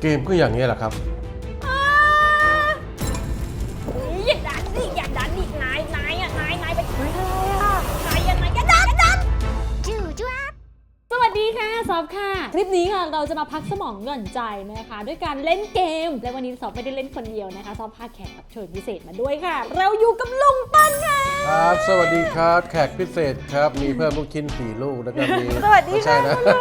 เกมก็อย่างนี้แหละครับ ลิปนี้ค่ะเราจะมาพักสมองหย่อนใจนะคะ ด้วยการเล่นเกม และวันนี้ซอฟไม่ได้เล่นคนเดียวนะคะซอฟพาแขกรับเชิญพิเศษมาด้วยค่ะ เราอยู่กับลุงปั้นค่ะ ครับ สวัสดีครับ แขกพิเศษครับ มีเพิ่มลูกชิ้นสี่ลูกแล้วก็มีสวัสดีไม่ใช่ค่ะนะคุณลุ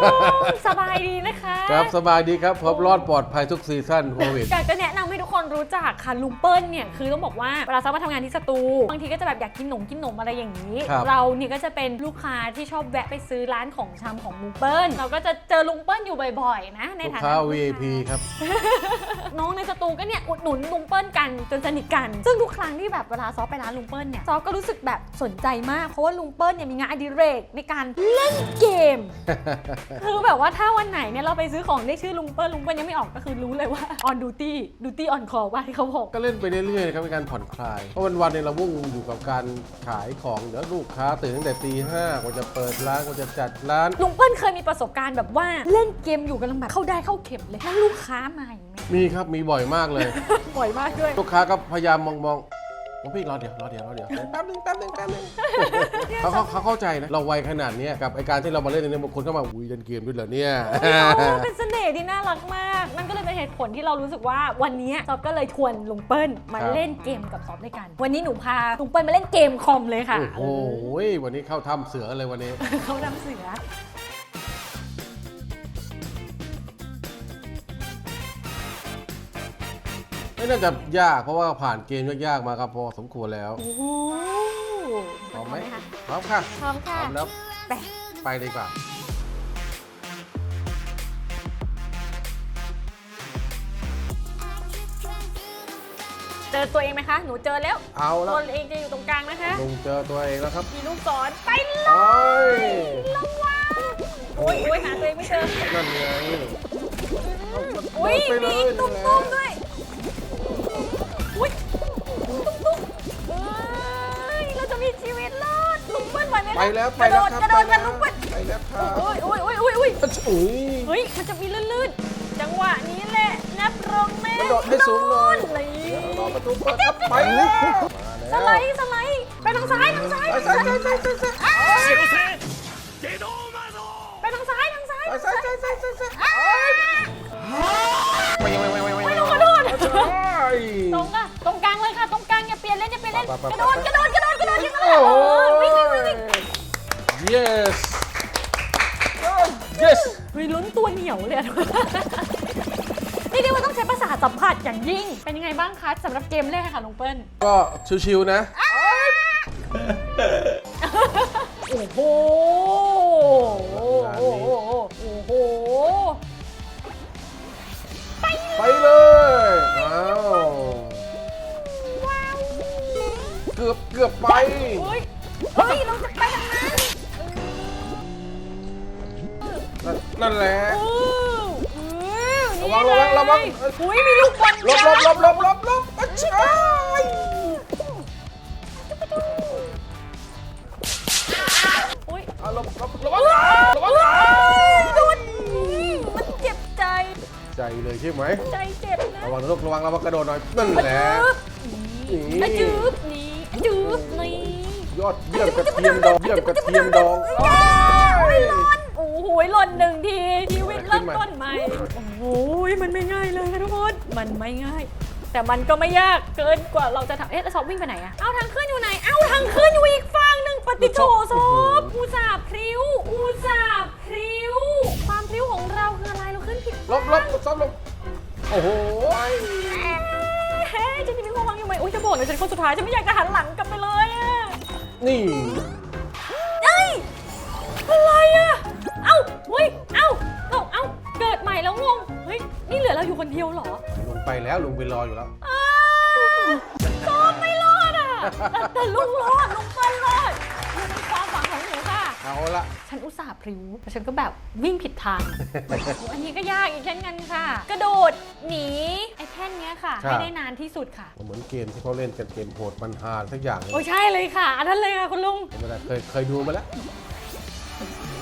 งสบายดีนะคะครับสบายดีครับผมรอดปลอดภัยทุกซีซั่นโควิด อยากจะแนะนำให้ทุกคนรู้จักค่ะลุงเปิ้ลเนี่ยคือต้องบอกว่าเวลาซอฟมาทำงานที่สตูบางทีก็จะแบบอยากกินหนมกินหนมอะไรอย่างนี้ ครับ เราเนี่ยก็จะเป็นลูกค้าที่ชอบแวะไปซื้อร้านของชำของลุงเปิ้ลเราก็จะเจอลุงเปิ้ลอยู่บ่อยๆ นะ ในลูกฐานะค้าลูก VIP ครับ น้องในสตูก็เนี่ยอุดหนุนลุงเปิ้ลกันจนสนิทกัน ซึ่งทุกครั้งที่แบบเวลาซอฟไปร้านลุงเปิ้ลเนี่ยซอฟก็รู้สึกแบบสนใจมากเพราะว่าลุงเปิ้ลเนี่ยมีงานอดิเรกในการเล่นเกม คือแบบว่าถ้าวันไหนเนี่ยเราไปซื้อของได้ชื่อลุงเปิ้ลลุงเปิ้ลยังไม่ออกก็คือรู้เลยว่า on duty duty on call ว่าที่เขาบอก ก็เล่นไปเรื่อยๆนะครับเป็นการผ่อนคลาย เพราะวันๆเนี่ยเราวุ่งอยู่กับการขายของเดี๋ยวลูกค้าตื่นตั้งแต่ตีห้ากว่าจะเปิดร้านกว่าจะจัดร้าน ลุงเปิ้ลเคยมีประสบการณ์แบบว่าเล่นเกมอยู่กำลังแบบเข้าได้เข้าเข็มเลยแล้วลูกค้ามาอย่างเงี้ยมีครับมีบ่อยมากเลย บ่อยมากด้วย ลูกค้าก็พยายามมองมองๆผมพี่รอเดี๋ยวรอเดี๋ยวรอเดี๋ยวแป๊บนึงแป๊บนึงแป๊บนึงเขาเขาเขาเข้าใจนะเราวัยขนาดเนี้ยกับไอการที่เรามาเล่นเนี่ยบางคนก็มาอุ้ยเล่นเกมด้วยเหรอเนี่ยเป็นเสน่ห์ที่น่ารักมาก นั่นก็เลยเป็นเหตุผลที่เรารู้สึกว่าวันนี้ซอฟก็เลยชวนลุงเปิ้ลมาครับ เล่นเกมกับซอฟด้วยกัน วันนี้หนูพาลุงเปิ้ลมาเล่นเกมคอมเลยค่ะโอ้โหวันนี้เข้าถ้ำเสือเลยวันนี้เออเขานำเสือ ไม่น่าจะยากเพราะว่าผ่านเกมยากๆมาครับพอสมควรแล้วโอ้โหพร้อมไหมคะพร้อมค่ะพร้อมพค่ะร้อมแล้วไปไปเลยดีกว่าเจอตัวเองไหมคะ หนูเจอแล้วเอาแล้ตัววเองจะอยู่ตรงกลางนะคะ ลุงเจอตัวเองแล้วครับมีลูกศรไปเลโอ้ยระวังโอ้ยโอ้ยหาตัวเองไม่เจอนั่นไง อุ้ยเดินไปมีเลยตุ้มตุ้มๆด้วยอุ้ย ดลุงเปิ้ลไหวไหมคะไปแล้วกไประโดแล้วดครับกระโดดไปกันแล้วลุงเปิ้ลไปแล้วครับโอ้ยโอ้ยโอ้ยโอ้ยโอ้ยอุ้ย เฮ้ยมันจะมีลื่นๆ จังหวะนี้แหละนับรองแม่กระโดดให้สูงเลยนี่เดี๋ยวรอประตูเปิดครับไปแล้วสไลด์สไลด์ไปทางซ้ายทางซ้ายไปซ้ายซ้ายซ้ายซ้ายซ้ายไปทางซ้ายทางซ้ายไปซ้ายซ้ายซ้ายซ้ายซ้ายอ้าวไปยังไงไปยังไงไปไม่ยังต้องไงกระโดดใช่ตรงอะตรงกลางเลยค่ะตรงกลางอย่าเปลี่ยนเล่นอย่าเปลี่ยนเล่นไปไปไปกระโดดกระโดดกระโดดกระโดดอย่างนั้นแหโอ้ละโหเออวิ่งวิ่งวิ่งวิ่ง yes yes เฮ้ยลุ้นตัวเหนียวเลยอะ นี่เรียกว่าต้องใช้ประสาทสัมผัสอย่างยิ่ง เป็นยังไงบ้างคะสำหรับเกมแรกค่ะน้องเปิ้ล ก็ชิวๆนะ โอ้โห โอ้โห โอ้โหไปเลยอ้าวเกือบเกือบไป อุ้ยมีลูกบอลลบลบลบลบลบลบอะใช่อุ้ยอะหลบลบระวังนะระวังนะดุนมันเจ็บใจ ใจเลยใช่ไหม ใจเจ็บนะระวังนะลูกระวังระวังกระโดดหน่อยนั่นแหละจืบอะจืบนี่อะจืบนี่ยอดเยี่ยมกระเทียมดองเยี่ยมกระเทียมดองโอ้ ยหล่นโอ้โหหล่นหนึ่งทีชีวิตเริ่มต้นใหม่ โอ้โหมันไม่ง่ายเลยค่ะทุกคน มันไม่ง่าย แต่มันก็ไม่ยากเกินกว่าเราจะทำเอ๊ะแล้วซอฟวิ่งไปไหนอะเอาทางขึ้นอยู่ไหน เอาทางขึ้นอยู่อีกฝั่งหนึ่งปฏิโถซอฟอุตส่าห์พริ้ว อุตส่าห์พริ้ว ความพริ้วของเราคืออะไร เราขึ้นผิดหลบหลบซ้อมหลบโอ้โหเฮ้ยฉันจะมีความหวังอยู่ไหมอุ้ยจะบอกเลยฉันคนสุดท้ายฉันไม่อยากจะหันหลังกลับไปเลยอะนี่เอ้ยอะไรอะเอ้าเฮ้ย เอ้าเอ้าเอ้าเกิดใหม่แล้วงง เฮ้ย นี่เหลือเราอยู่คนเดียวเหรอลุงไปแล้วลุงไปรออยู่แล้ว อ้าวซ้อมไม่รอดอะแต่แต่ลุงรอดลุงเปิ้ลรอดนี่เป็นความหวังของหนูค่ะ เอาละฉันอุตส่าห์พริ้วแต่ฉันก็แบบวิ่งผิดทาง อันนี้ก็ยากอีกเช่นกันค่ะ กระโดดหนีไอ้แท่นเนี้ยค่ะ ให้ได้นานที่สุดค่ะ เหมือนเกมที่เขาเล่นกันเกมโหดมันฮาสักอย่างเลยโอ้ใช่เลยค่ะ อันนั้นเลยค่ะคุณลุง ไม่ได้เคยเคยดูมาแล้ว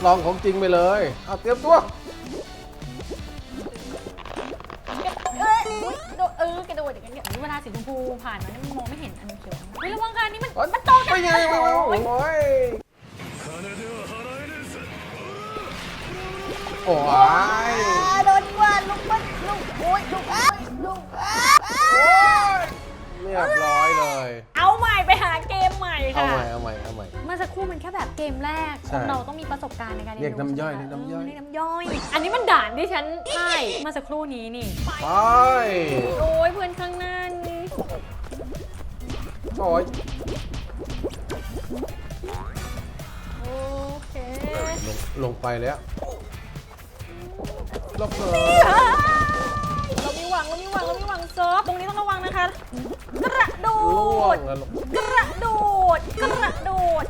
ลองของจริงไปเลย เอาเตรียมตัวกระดเออกระโดดอย่างเงี้ยเวลาสีชมพูผ่านมาเนี่ยมันมองไม่เห็นอันเขียวเฮ้ยระวังค่ะนี่มันมันโตกันไปไงโอ้ยโอ้ยโดนว่าลูกมันลูกโอ้ย มันแค่แบบเกมแรกใช่คนเราต้องมีประสบการณ์ในการเรียกน้ำย่อยรู้เรียกน้ำย่อย เรียกน้ำย่อย อันนี้มันด่านที่ฉันใช่เมื่อสักครู่นี้นี่ ไปโอ้ยเพื่อนข้างหน้านี่โอ้ยโอเคลงลงไปแล้วลบเลยเรามีหวังเรามีหวังเรามีหวังเซิร์ฟตรงนี้ต้องระวังนะคะ กระโดล่วด งแล้วลงกระโดดกระโดด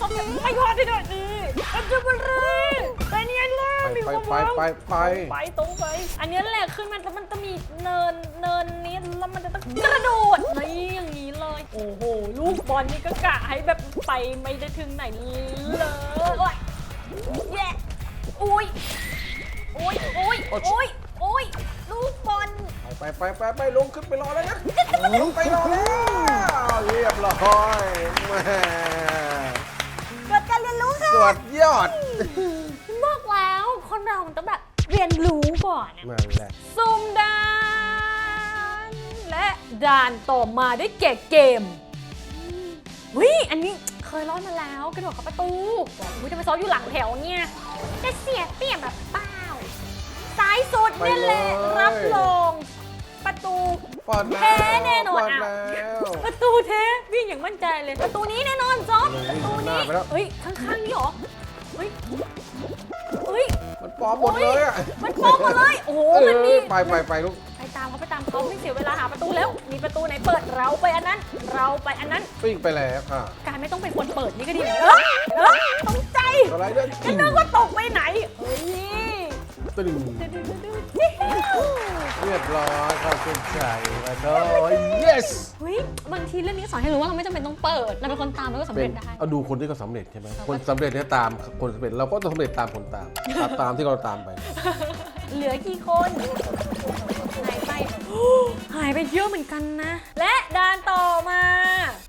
ต้องไม่พอที่ด้วยนี่อันจะมาเลยไปเนียนเลยมีไปความหไปวังไปไป ไปตรงไป อันนี้แหละขึ้นมันมันจะมีเนินเนินนี้แล้วมันจะต้องกระโดดนี่อย่างนี้เลย โอ้โห ลูกบอลนี่ก็กะให้แบบไปไม่ได้ถึงไหนเลยแย่อุ้ยอุ้ยอุ้ยอุ้ยอุ้ยลูกบอล ไปไปไปไปลงขึ้นไปรอแล้วนะลงไปรอแล้ว เรียบร้อยแม่ สวดยอดบอกแล้วคนเรามันต้องแบบเรียนรู้ก่อนอะนั่นแหละซุ่มด่านและด่านต่อมาได้แก่เกมวิอันนี้เคยรอดมาแล้วกระโดดเข้าประตูวิจะไปซ้อนอยู่หลังแถวเนี่ยจะเสียเปรียบแบบเปล่าซ้ายสุดเนี่ยแหละรับรอง ประตู เปิดแล้วแพ้แน่นอนเปิดอะ แล้วประตูเทวิ่งอย่างมั่นใจเลย ประตูนี้แน่นอนจอบประตูหน้านี้ไปแล้วเฮ้ยข้างๆนี่เหรอเฮ้ยเฮ้ยมันปลอมหมดเลยอะมันปลอมหมดเลยโอ้โหเอมันมีอไปไปไปลูก ไปตามเขาไปตามเขาไม่เสียเวลาหาประตูแล้ว มีประตูไหนเปิดเราไปอันนั้น เราไปอันนั้นปิ้งไปแล้วค่ะ การไม่ต้องเป็นคนเปิดนี่ก็ดีเออเออตกใจอะไรเนี่ยจะนึกว่าตกไปไหนเฮ้ย ตึ้งดื้อๆๆๆเรียบร้อยเข้าเส้นชัยมาโดย yes เฮ้ยบางทีเรื่องนี้สอนให้รู้ว่าเราไม่จำเป็นต้องเปิด เราเป็นคนตามแล้วก็สำเป็เร็นจได้ เอาดูคนที่เขาสำเร็จใช่ไหมเราก็คนสำเร็จเนี่ยตามคนสำเร็จเราก็ต้องสำเร็จตามคนตามตามตามที่เราตามไป เหลือกี่คน หายไป หายไปเยอะเหมือนกันนะ และด่านต่อมา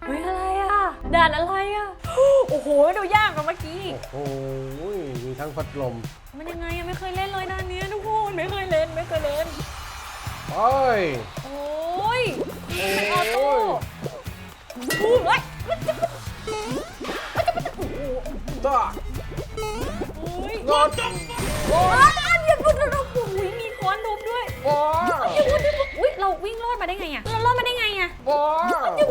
เฮ้ยอะไรอะ ด่านอะไรอะ โอ้โห ดูยากกว่าเมื่อกี้ โอ้โหมีทั้งพัดลมมันยังไงอะไม่เคยเล่นเลยด่านเนี้ยทุกคนไม่เคยเล่นไม่เคยเล่น โอ้ย โอ้ยโอ้เป็นออโต้ยโอ้ยต้าโอ้ยงอดโอ้ยอันเดียวกันเราปุ๋ยมีค้อนทุบด้วยว้าอย่าพูดดิอุ้ยเราวิ่งรอดมาได้ไงอะเรารอดมาได้ไงอะว้าอย่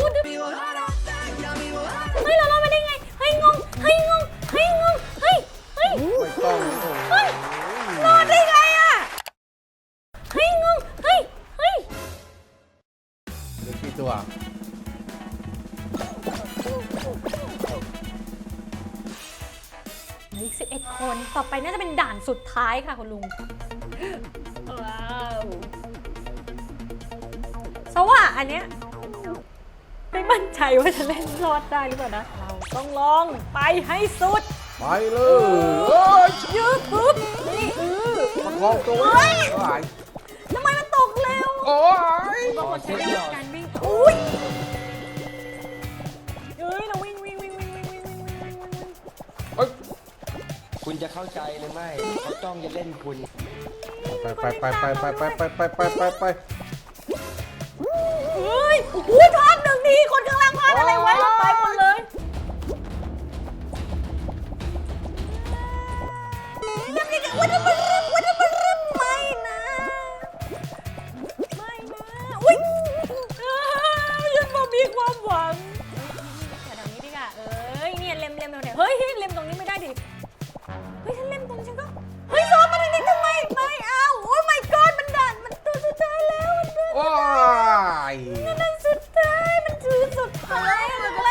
เฮ้ยงงเฮ้ยงงเฮ้ยเฮ้ยไม่ต้องเฮ้ยรอดได้ไงอะเฮ้ยงงเฮ้ยเฮ้ยเหลือกี่ตัวเหลืออีก11คนต่อไปน่าจะเป็นด่านสุดท้ายค่ะคุณลุงว้าวสว่าอันเนี้ยไม่มั่นใจว่าจะเล่นรอดได้หรือเปล่านะเรา ต้องลองไปให้สุด ไปเลยเอ้ยยืดปุ๊บนี่เออประคองตัวไว้ไหวทำไมมันตกเร็วโอ้ยบางคนใช้วิธีการวิ่งอุ้ยเอ้ยเราวิ่งวิ่งวิ่งวิ่งวิ่งวิ่งวิ่งวิ่งวิ่งวิ่งเอ้ยคุณจะเข้าใจหรือไม่เขาจ้องจะเล่นคุณ ไปไปไปไปไปไปไปไปไปไปไปเฮ้ยโอ้ยพลาดหนึ่งทีคนข้างล่างพลาดอะไรไว้เราไปหม ยังไงกันวันนี้มันรึมวันนี้มันรึมไม่นะ ไม่นะอุ้ยยังบ่มีความหวังแถวๆนี้ดีกว่าเอ้ยเนี่ยเล็มเล็มแถวๆเฮ้ยเล็มตรงนี้ไม่ได้ดิเฮ้ยฉันเล็มตรงนี้ฉันก็เฮ้ยซ้อมมาทางนี้ทำไมไม่เอาโอ้ย my god มันดันมันตัวสุดท้ายแล้วมันตัวว้ายมันสุดท้ายมันคือสุดท้ายมันก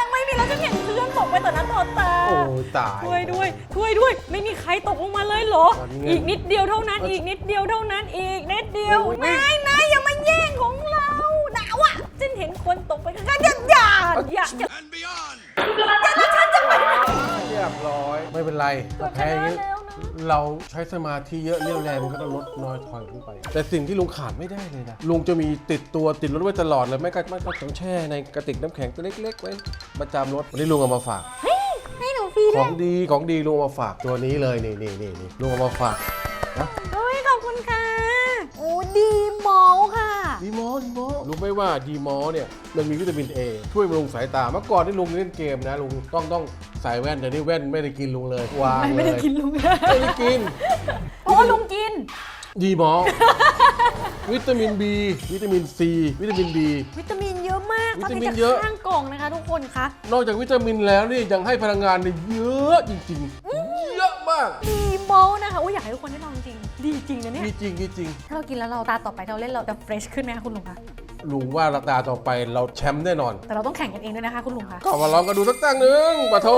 ห็นเพื่อนตกไปต่อหน้าต่อตาโอ้ยตาย ช่วยด้วยช่วยด้วย ไม่มีใครตกลงมาเลยเหรอ ตอนนี้ไงอีกนิดเดียวเท่านั้น อีกนิดเดียวเท่านั้น อีกนิดเดียวโอ้ย นายนายอย่ามาแย่งของเราหนาวอะฉันเห็นคนตกไปข้างๆอย่าอย่าอย่าอย่าเรียบร้อย ไม่เป็นไรเกือบชแพ้อย่างนะนี้แล้วนะ เราใช้สมาธิเยอะเรี่ยวแรงมันก็ต้องลดน้อยถอยลงไป แต่สิ่งที่ลุงขาดไม่ได้เลยนะลุงจะมีติดตัวติดรถไว้ตลอดเลยไม่ก็ไม่ก็ต้องแช่ในกระติกน้ำแข็งตัวเล็ก ๆ ไว้ประจำรถวันนี้ลุงเอามาฝากให้หนูฟรีขด้วอยงดีของดีลุงเอามาฝากตัวนี้เลยนี่นี่นี่นี่ลุงเอามาฝากนะเฮ้ยขอบคุณค่ะ โอ้ดีมอลค่ะ ดีมอดีมอรู้ไหมว่าดีมอเนี่ยมันมีวิตามิน A ช่วยบำรุงสายตาเมื่อก่อนที่ลุงเล่นเกมนะลุงต้องต้องใส่แว่นแต่นี่แว่นไม่ได้กินลุงเลยวางเลยไม่ได้กินลุงไม่ได้กิน โอ้ลุงกิน ดีหมอ วิตามิน B วิตามิน C วิตามิน D วิตามินเยอะมากวิตอนตามินี้นจะเยอะข้างกล่องนะคะทุกคนคะนอกจากวิตามินแล้วนี่ยังให้พลังงานเนี่ยเยอะจริงๆ เยอะมาก ดีมอลนะคะอุ้ยอยากให้ทุกคนได้ลองจริง ดีจริงนะเนี่ย มีจริงมีจริง ถ้าเรากินแล้วเราตาต่อไปเราเล่นเราจะเฟรชขึ้นไหมคะคุณลุงคะ ลุงว่าราตาต่อไปเราแชมป์แน่นอน แต่เราต้องแข่งกันเองด้วยนะคะคุณลุงคะ ก็มาลองกันดูสักตั้งหนึ่งปะโท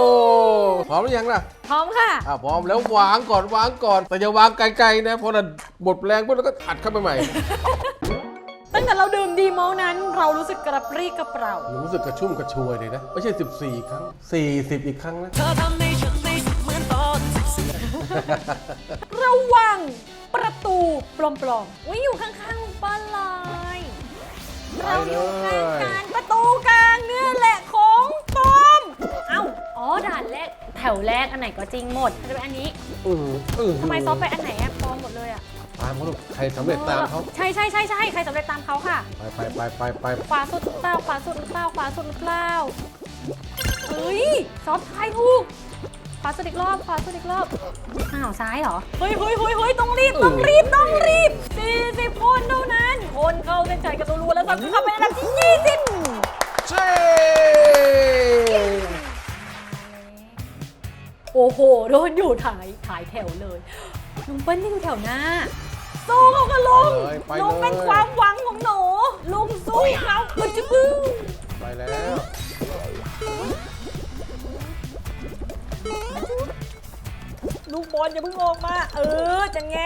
พร้อมหรือยังล่ะ พร้อมค่ะ อะพร้อมแล้ววางก่อนวางก่อน แต่อย่าวางไกลๆนะเพราะเราหมดแรงปุ๊บแล้วก็อัดเข้าไปใหม่ ตั้งแต่เราดื่มดีมอลนั้น เรารู้สึกกระปรี้กระเปร่าหนูรู้สึกกระชุ่มกระชวยเลยนะ ไม่ใช่ 14 ครั้ง 40 อีกครั้งนะ ระวังประตูปลอมๆอุ้ยอยู่ข้างๆลุงเปิ้ลเลย เราอยู่ข้างกันประตูกลางเนี่ยแหละของปลอม เอ้า อ๋อด่านแรกแถวแรกอันไหนก็จริงหมดจะเป็นอันนี้อืออือทำไมซอฟไปอันไหนอะปลอมหมดเลยอะตามเขาลูกใครสำเร็จตามเขาใช่ใช่ใช่ใช่ใครสำเร็จตามเขาค่ะ ไปไปไปไปไปขวาสุดหรือเปล่าขวาสุดหรือเปล่าขวาสุดหรือเปล่าเฮ้ยซอฟทายถูก ขวาสุดอีกรอบขวาสุดอีกรอบ อ้าวซ้ายเหรอ เฮ้ยเฮ้ยเฮ้ยเฮ้ยต้องรีบ ต้องรีบ ต้องรีบ 40 คนเท่านั้น คนเข้าเส้นชัยกันรัวๆแล้วซอฟก็เข้าไปในอันดับที่20เช่โอ้โห โดนอยู่ถ่ายถ่ายแถวเลย ลุงเปิ้ลนี่อยู่แถวหน้า สู้เขาค่ะลุงเลยไปลุงเลเป็นยความหวังของหนู ลุงสู้เขาอึดจะบึ้งไปแล้ว ลูกบอลอย่าเพิ่งออกมา เออเจันแง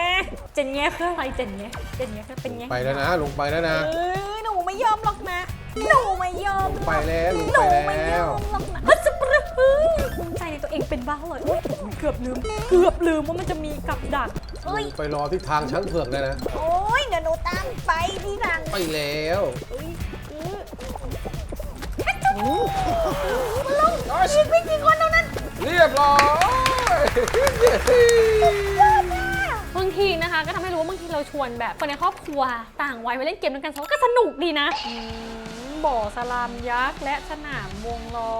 เจันแงคืออะไรเจันแงเจันแงคือเป็นไงไปแล้วนะ ลงไปแล้วนะเออหนูไม่ยอมหรอกนะหนูไม่ยอมลงไปแล้วลงหนูไปไม่แล้ยวอมหรอกนะฮัสปรึเฮ้ยภูมิใจในตัวเองเป็นบ้าเลยอุ๊ยเกือบลืม เกือบลืมว่ามันจะมีกับดักเอ้ยไปรอที่ทางช้างเผือกเลยนะ โอ้ยเดี๋ยวหนูตามไปที่หลังไปแล้ว เอ้ยเออลุงอีกไม่กี่คนเท่านั้น เรียบร้อยบางทีนะคะ ก็ทำให้รู้ว่าบางทีเราชวนแบบคนในครอบครัวต่างวัยมาเล่นเกมด้วยกันเขาก็สนุกดีนะบ่อสลามยักษ์และสนามวงล้อ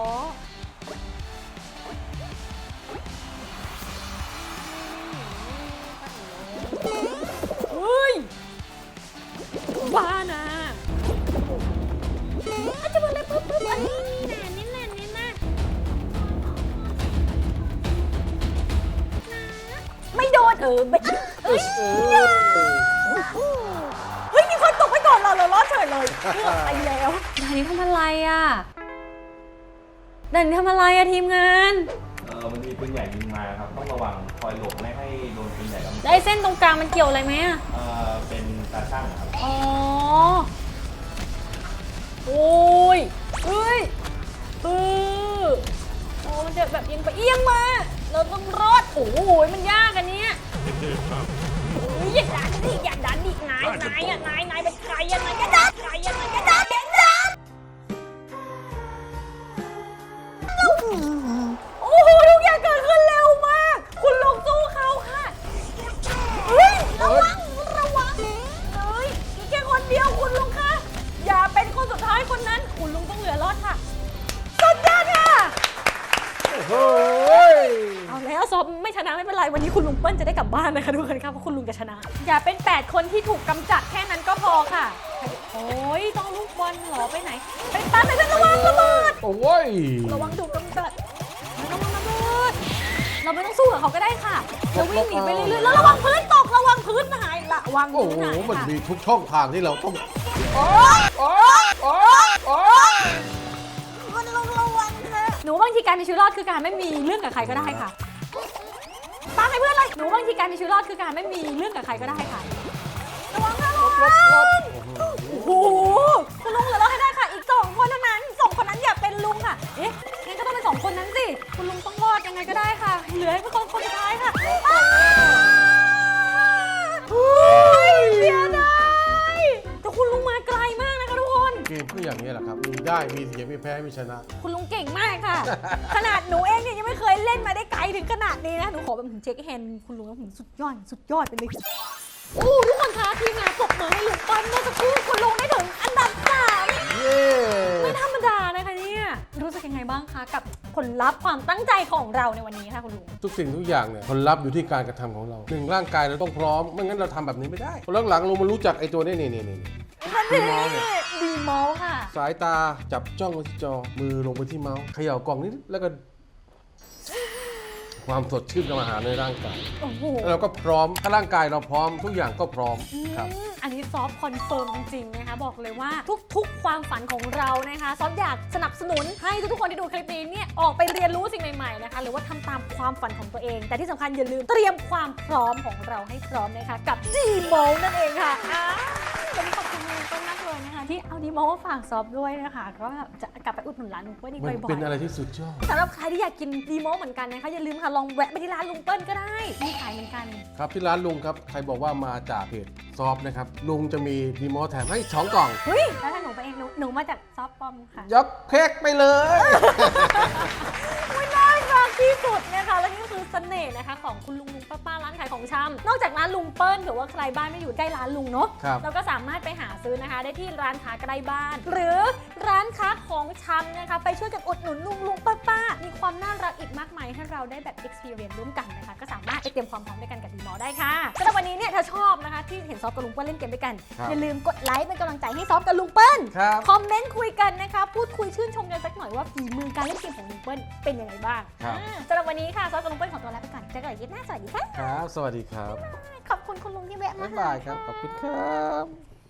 เฮ้ยบ้านะ โดนเออไม่เอ้ยเฮ้ยมีคนตกไปก่อนเราเรารอดเฉยเลยเกือบไปแล้วด่านนี้ทำอะไรอะด่านนี้ทำอะไรอะทีมงาน เออมันมีปืนใหญ่ยิงมาครับต้องระวังคอยหลบไม่ให้โดนปืนใหญ่แล้วแล้วไอ้เส้นตรงกลางมันเกี่ยวอะไรไหมอะเออเป็นตาช่างครับอ๋อโอ้ยเฮ้ยเออโอ้มันจะแบบเอียงไปเอียงมา เราต้องรอดโอ้โหมันยากอันเนี้ยโอ้ยอย่าดันดิอย่าดันดินายนายอะนายนายเป็นใครอะนายจะดันใครอะนายจะดันเด็กดัน โอ้ยระวังถูกกำจัดระวังระเบิดเราไม่ต้องสู้กับเขาก็ได้ค่ะเราวิ่งหนีไปเรื่อยๆแล้วระวังพื้นตกระวังพื้นหายระวังโอ้พื้นโหหายมันค่ะมีทุกช่องทางที่เราต้องโอ๊ยโอ๊ยโอ๊ยโอ๊ยมันลงระวังค่ะหนูบางทีการมีชีวิตรอดคือการไม่มีเรื่องกับใครก็ได้ค่ะตามให้เพื่อนเลยหนูบางทีการมีชีวิตรอดคือการไม่มีเรื่องกับใครก็ได้ค่ะระวังค่ะระวังโอ้โหคุณลุงเหลือเรา เอ๊ะงั้นก็ต้องเป็นสองคนนั้นสิ คุณลุงต้องรอดยังไงก็ได้ค่ะ เหลือให้พวกคนคนสุดท้ายค่ะอ้อยเสียดายแต่คุณลุงมาไกลมากนะคะทุกคน เกมก็อย่างนี้แหละครับ มีได้มีเสียมีแพ้มีชนะ คุณลุงเก่งมากค่ะ ขนาดหนูเองเนี่ยยังไม่เคยเล่นมาได้ไกลถึงขนาดนี้นะ หนูขอแบบถึงเช็คแฮนคุณลุงแล้วถึงสุดยอด สุดยอดไปเลยโอู้ทุกคนคะทีมงานปรมือให้ลุงเปิ้ลเมื่อสักครู่คุณลุงได้ถึงอันดับ ยังไงบ้างคะ กับผลลัพธ์ความตั้งใจของเราในวันนี้ค่ะคุณลุง ทุกสิ่งทุกอย่างเนี่ยผลลัพธ์อยู่ที่การกระทำของเราหนึ่งร่างกายเราต้องพร้อมไม่งั้นเราทำแบบนี้ไม่ได้พอหลังๆลุงมารู้จักไอ้ตัวนี้นี่นี่นี่ดีมอลเนี่ย ดีมอลค่ะ สายตาจับจ้องไปที่จอมือลงไปที่เมาส์เขย่ากล่องนิดแล้วก็ ความสดชื่นกับอาหารในร่างกายโอ้โหแล้วเราก็พร้อมถ้าร่างกายเราพร้อมทุกอย่างก็พร้อมครับ อืมอันนี้ซอฟคอนเฟิร์มจริงๆนะคะบอกเลยว่าทุก ๆ ความฝันของเรานะคะซอฟอยากสนับสนุนให้ทุกๆคนที่ดูคลิปนี้เนี่ยออกไปเรียนรู้สิ่งใหม่ๆนะคะหรือว่าทำตามความฝันของตัวเอง แต่ที่สำคัญอย่าลืมเตรียมความพร้อมของเราให้พร้อมนะคะกับดีโมนั่นเองค่ะอ้า ววันนี้ขอบคุณลุงต้นมากเลยนะคะที่เอาดีโมมาฝากซอฟด้วยนะคะก็จะกลับไปอุดหนุนร้านลุงเปิ้ลอีกมันบ่อยๆ เป็นอะไรที่สุดยอด สำหรับใครที่อยากกินดีโมเหมือนกันนะคะ อย่าลืมค่ะ ลองแวะไปที่ร้านลุงเปิ้ลก็ได้มีขายเหมือนกัน ครับที่ร้านลุงครับใครบอกว่ามาจากเพจซอฟนะครับ ลุงจะมีดีมอแถมให้สองกล่อง เฮ้ย แล้วถ้าหนูไปเองหนูหนูมาจากซอฟต์ปอมค่ะยกเค้กไปเลยไม่น่ารัก ที่สุดนะคะ และนี่ก็คือเสน่ห์นะคะของคุณลุงลุงป้าป้าร้านขายของชำนอกจากร้านลุงเปิ้ลหรือว่าใครบ้านไม่อยู่ใกล้ร้านลุงเนาะครับเราก็สามารถไปหาซื้อนะคะ ได้ที่ร้านค้าใกล้บ้าน หรือร้านค้าของชำนะคะ ไปช่วยกันอุดหนุนลุงลุงป้าป้ามีความน่ารักอีกมากมายให้เราได้แบบ experience ร่วมกันนะคะ ก็สามารถไปเตรียมความพร้อมด้วยกันกับดีมอลได้ค่ะสำหรับวันนี้เนี่ยถ้าชอบนะคะ ที่เห็นซอฟกับลุงเปิ้ลเล่นเกมด้วยกันครับ อย่าลืมกดไลค์เป็นกำลังใจให้ซอฟกับลุงเปิ้ล ครับ คอมเมนต์คุยกันนะคะ พูดคุยชื่นชมกันสักหน่อยว่าฝีมือการเล่นเกมของลุงเปิ้ลเป็นยังไงบ้างครับ อ่าสำหรับวันนี้ค่ะซอสกับลุงเปิ้ลขอตัวลาไปก่อนเจอกันอีกทีหน้าสวัสดีค่ะ ครับ สวัสดีครับ ขอบคุณคุณลุงที่แวะมาบ๊ายบายครับ ขอบคุณครับ